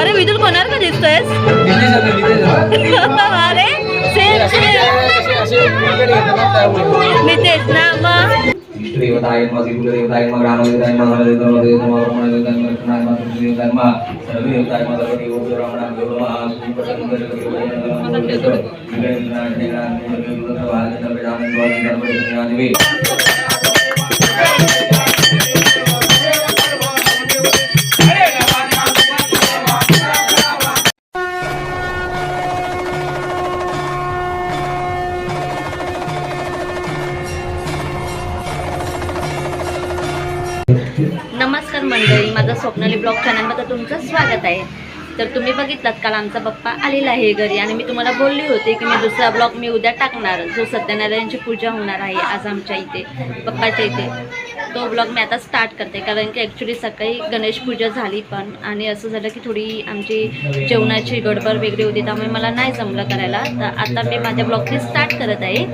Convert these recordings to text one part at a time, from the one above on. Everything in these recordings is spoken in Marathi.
अरे विदुल कोणाला का दिसतोयस अरे सेम सेम। नितेश ना मग देवताय नमः श्रीकुलदेवताय नमः ग्रामदेवताय नमः हरदेवताय नमः ब्रह्मदेवताय नमः कृष्णाय नमः तुलसीदेवताय नमः सर्वदेवताय नमः सर्वदेवो रामणाभ्यो नमः श्रीपटंकर नमस्कार मंडळी माझा स्वप्नाली ब्लॉग चॅनलमध्ये तुमचं स्वागत आहे. तर तुम्ही बघितलात काल आमचा पप्पा आलेला आहे घरी आणि मी तुम्हाला बोलली होती की मी दुसरा ब्लॉग मी उद्या टाकणार. जो सत्यनारायणची पूजा होणार आहे आज आमच्या इथे पप्पाच्या इथे. तो ब्लॉग मी आता स्टार्ट करते. कारण की ॲक्च्युली सकाळी गणेश पूजा झाली पण आणि असं झालं की थोडी आमची जेवणाची गडबड वेगळी होती त्यामुळे मला नाही जमलं करायला. तर आता मी माझ्या ब्लॉगची स्टार्ट करत आहे.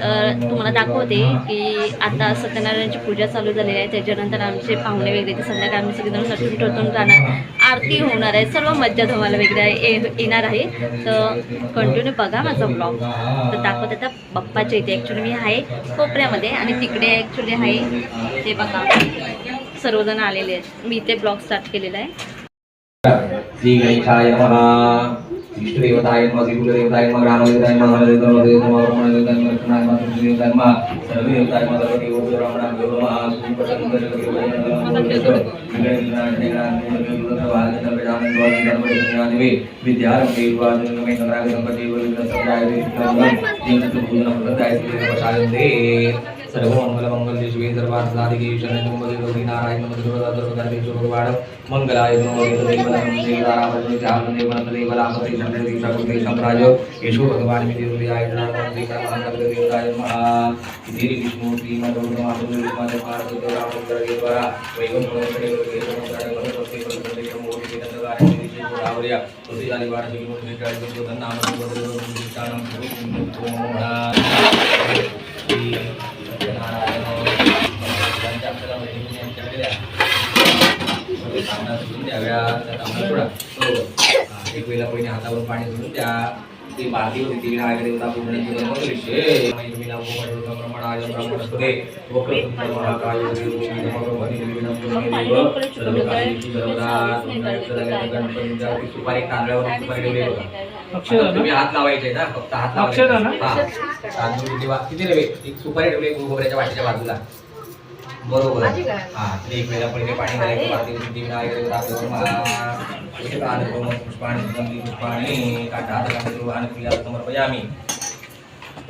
तर तुम्हाला दाखवते की आता सत्यनारायणची पूजा चालू झालेली आहे. त्याच्यानंतर आमचे पाहुणे वगैरे ते संध्याकाळी आम्ही सगळेजण नटून टटून जाणार. आरती होणार आहे. सर्व मज्जा तुम्हाला वगैरे ये- येणार आहे. तर कंटिन्यू बघा माझा ब्लॉग तर दाखवत आता बाप्पाच्या इथे. ॲक्च्युली मी आहे कोपऱ्यामध्ये आणि तिकडे ॲक्च्युली आहे ते बघा. सर्वजण आलेले आहेत. मी इथे ब्लॉग स्टार्ट केलेला आहे. श्री गणेशाय नमः इष्टदेवताय नमः श्रीकुलदेवताय नमः ग्रामदेवताय नमः हरदेवताय नमः ब्रह्मदेवताय नमः कृष्णाय नमः तुलसीदेवताय नमः सर्वदेवताय नमः सर्वदेवो रामणाभ्यो नमः श्रीपटंकर विद्यारंभे युवानंदमे नगरागणपति सर्व मंगल मंगल शिवे सर्वार्थ साधिके शरण्य मंगल नारायण नमः मंगलाय नमो देवदेवनं देवदारामते चारुदेवनं येशो भगवान मे देवयाय इति विष्णु श्री मधु नमः रामचंद्र देवरा वैकुंठ एक वेळेला पहिले हातावर पाणी सोडून त्या ती बारती होती ती विनायक देवता पूर्ण जीवन सुपारी तांदळावर सुपारी बघा. तुम्ही हात लावायचे ना फक्त हात लावायचे. किती रे एक सुपारी ठेवली गोबऱ्याच्या वाटीच्या बाजूला. बरोबर. हा एक वेळेला पहिले पाणी घालायचं पाणी सिद्धी विनायक देवता आपल्यावर पुष्पाणी सुगंधी पुष्पाणी काठात प्रिया समर्पयामी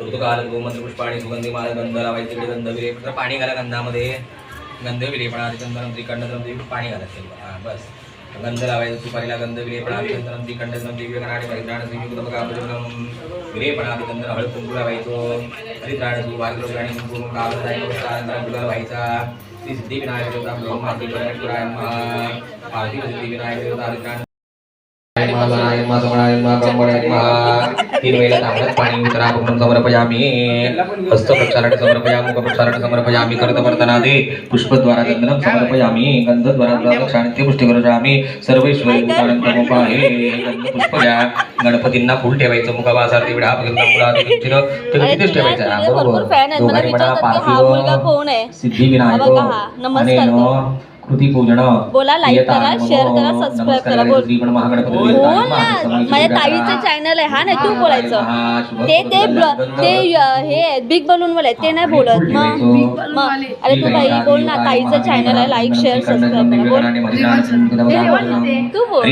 ऋतुकाल गोमंत्र पुष्पाणी सुगंधी माल गंध लावायचे तिकडे गंध विरे पाणी घाला गंधामध्ये. गंध विलेपणा चंदनम त्रिकंड ती पाणी घालायचं. हा बस. గంధలావయ సుపరిణ గంధ విలేపణాది గంధనం శ్రీకంఠం దివ్యకరాణి పరిజ్ఞాన శ్రీయుక్తమకాపుజనం విలేపణాది గంధన హళు కుంకుల వైతో హరిద్రాణ సువాగ్రగాణి కుంకుమ కాలదాయకానంతరం గుల వైత శ్రీ సిద్ధివినాయక దేవత బ్రహ్మ శ్రీ పరమేశ్వరాయ పార్వతీ సిద్ధివినాయక దేవత హరిద్రాణ तीन वेळेला तांबड्यात पाणी उतरा पूर्ण समर्पयामी हस्त प्रक्षालन समर्पयामी मुख प्रक्षालन समर्पयामी करत वर्तनादे पुष्पद्वारा गंधनं समर्पयामी गंधद्वारा क्षाणित्य पुष्टी करोजामी सर्वेश्वरी पुष्प घ्या गणपतींना फुल ठेवायचं विडा तर अरे तिथेच तुला- ठेवायचं. बरोबर दोघांनी म्हणा? पार्थिव आणि कृती पूजन बोला, like करा, share करा, subscribe करा, बोल. बोल ना माझ्या ताईचं चॅनल आहे हा नाही तू बोलायचं. ते ते ब्ल- ते हे बिग बलून वाले आहेत, ते नाही बोलत. मग अरे तू ताई बोल ना ताईचं चॅनल आहे लाईक शेअर सबस्क्राईब करा बोल. तू बोल.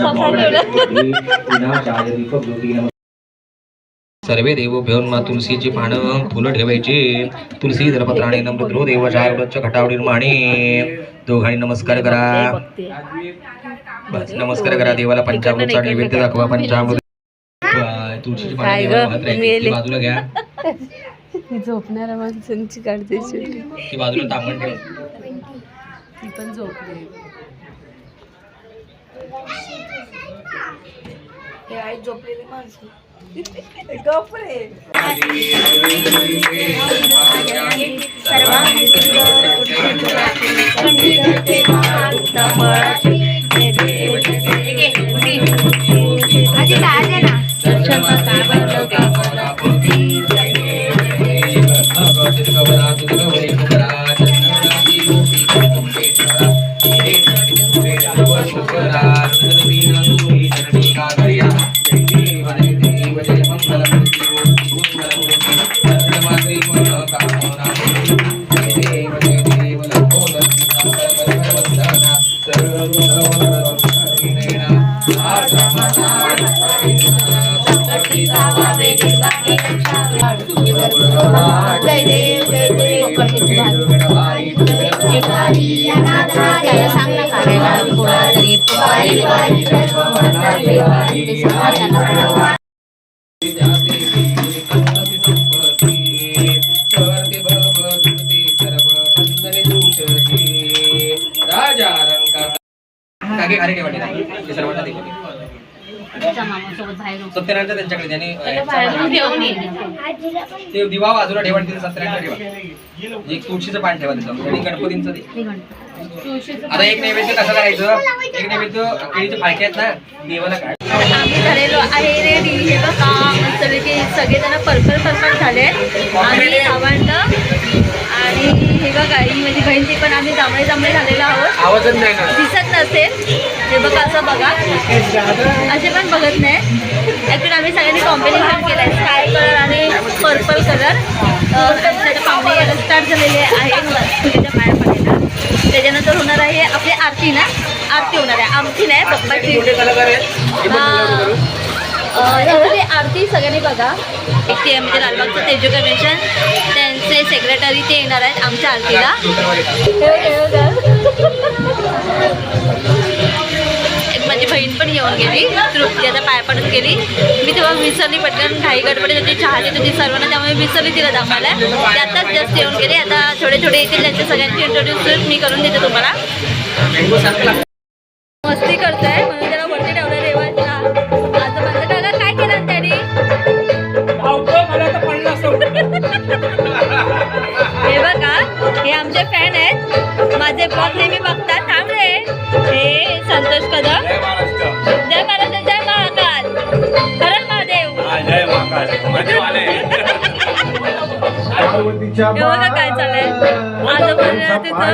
सौभाग्य करा, करा, करा. सर्वे देवो मा तुलसीची पानं फुलं ठेवायची. तुलसी दरपत्राणे नम्रद्रो देवच्या वृक्ष घटावडीर माणे दोघांनी नमस्कार करा. बस नमस्कार करा देवाला पंचामृतचा नैवेद्य दाखवा पंचामृत. तुळशीची पानं बाजूला घ्या. झोपणाऱ्या माणसांची काढते ती बाजूला तांबण ठेव. ती पण झोपली. हे आई झोपलेली माणसं. गपरे. सर्वांनी जय खारे काय वाटते ते सर्वांना दे त्याच्या मामासोबत बाहेर होतो. सत्यनारायण त्यांच्याकडे त्यांनी ते दिवा बाजूला ठेवा आणि ठेवा. एक तुळशीचं पान ठेवा तिथं. आणि गणपतींचं दे आता एक नैवेद्य कसं करायचं? एक नैवेद्य केळीचे फाळके आहेत ना देवाला काढ. आम्ही झालेलो आहे रेडी हे बघा मस्तपैकी सगळेजण पर्पल पर्पल झाले आम्ही आवडलं. आणि हे बघा ही माझी बहीण ती पण आम्ही जांभळे जांभळे झालेलो आहोत. आवाजच नाही ना दिसत नसेल. हे बघा असं बघा. असे पण बघत नाही. ॲक्च्युली आम्ही सगळ्यांनी कॉम्बिनेशन केलं आहे स्काय कलर आणि पर्पल कलर त्याच्या पाहुणे यायला स्टार्ट झालेले आहे पडायला त्याच्यानंतर होणार आहे आपली आरती ना? आरती होणार आहे. आमची नाही पप्पाची आरती सगळ्यांनी बघा. एक ते म्हणजे लालबागचं तेजू कमिशन त्यांचे सेक्रेटरी ते येणार आहेत आमच्या आरतीला. एक माझी बहीण पण येऊन गेली. तृप्ती आता पाय पडत गेली. मी तेव्हा विसरली पटकन. घाई गडबडीत होती चहाची तुझी सर्वांना. त्यामुळे विसरली तिला दाखवायला. ते आताच जास्त येऊन गेले. आता थोडे थोडे येतील त्यांच्या सगळ्यांची इंट्रोड्यूस मी करून देते तुम्हाला. मस्ती करतोय. म्हणून हे बघा हे आमचे फॅन आहेत. माझे ब्लॉग नेहमी बघतात. थांब रे. हे संतोष कदम. जय महाराज जय महाकाल. हरण महादेव. हे बघा काय चाललंय. आजोबांना तिथं.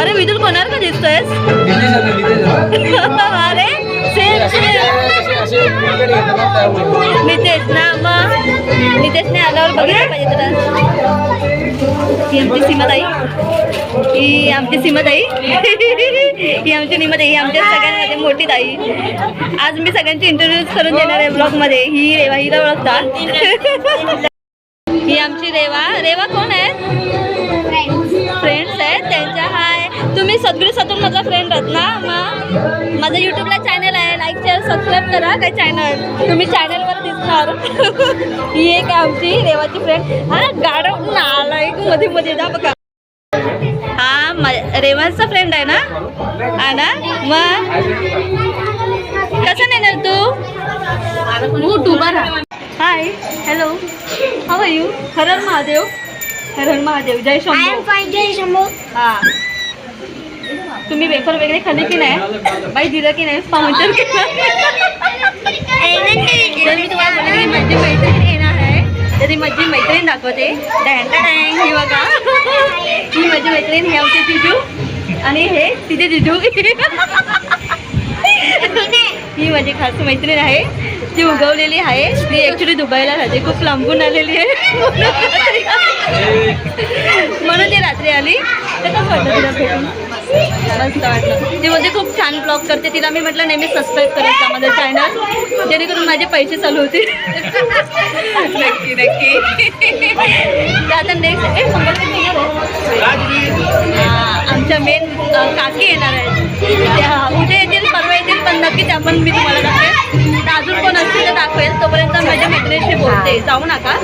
अरे विदुल कोणावर का दिसतोयस? नितेश ना मग नितेशने आल्यावर बघितलं पाहिजे तुला ही आमची सीमाताई. ही आमची सीमाताई. ही आमची निमाताई ही आमच्या सगळ्यांमध्ये मोठी ताई. आज मी सगळ्यांची इंटरव्ह्यूज करून देणार आहे ब्लॉगमध्ये ही रेवा हिला ओळखतात. ही आमची रेवा. रेवा कोण आहे? तुम्ही सद्गुरू सतून मधला फ्रेंड आहात ना? मग माझं यूट्यूबला चॅनल आहे. लाईक शेअर सबस्क्राईब करा. काय चॅनल तुम्ही चॅनलवर दिसणार. ही एक आमची रेवाची फ्रेंड हा गाडव नालायकमध्ये मध्ये जा बघा. हा मा- रेवाचा फ्रेंड आहे ना? हा ना? मग कसं नेणार तू? तू हाय हॅलो आर यू हरण महादेव. हरण महादेव. जय शंभू. हा. तुम्ही वेफर वगैरे खाल्ली की नाही? बाई दिलं की नाही? तर मी तुम्हाला बोलले माझी मैत्रीण येणार आहे तर माझी मैत्रीण दाखवते. डॅन डॅन ही बघा. ही माझी मैत्रीण हे आमचे जिजू. आणि हे तिथे जिजू. ही माझी खास मैत्रीण आहे. ती उगवलेली आहे. ती ॲक्च्युली दुबईला राहते. खूप लांबून आलेली आहे. म्हणून ती रात्री आली. तर कसं वाटलं तिला भेटून? मस्त वाटलं. ती बोलते खूप छान ब्लॉग करते तिला. मी म्हटलं नेहमी सबस्क्राईब करायचं माझं चॅनल जेणेकरून माझे पैसे चालू होतील. नक्की नक्की. आता नेक्स्ट आमच्या मेन काकी येणार आहेत. त्या उद्या येतील परवा येतील पण नक्कीच आपण मी तुम्हाला दाखवेल अजून कोण असतील तर दाखवेल. तोपर्यंत माझ्या मैत्रिणीशी बोलते. जाऊ नका.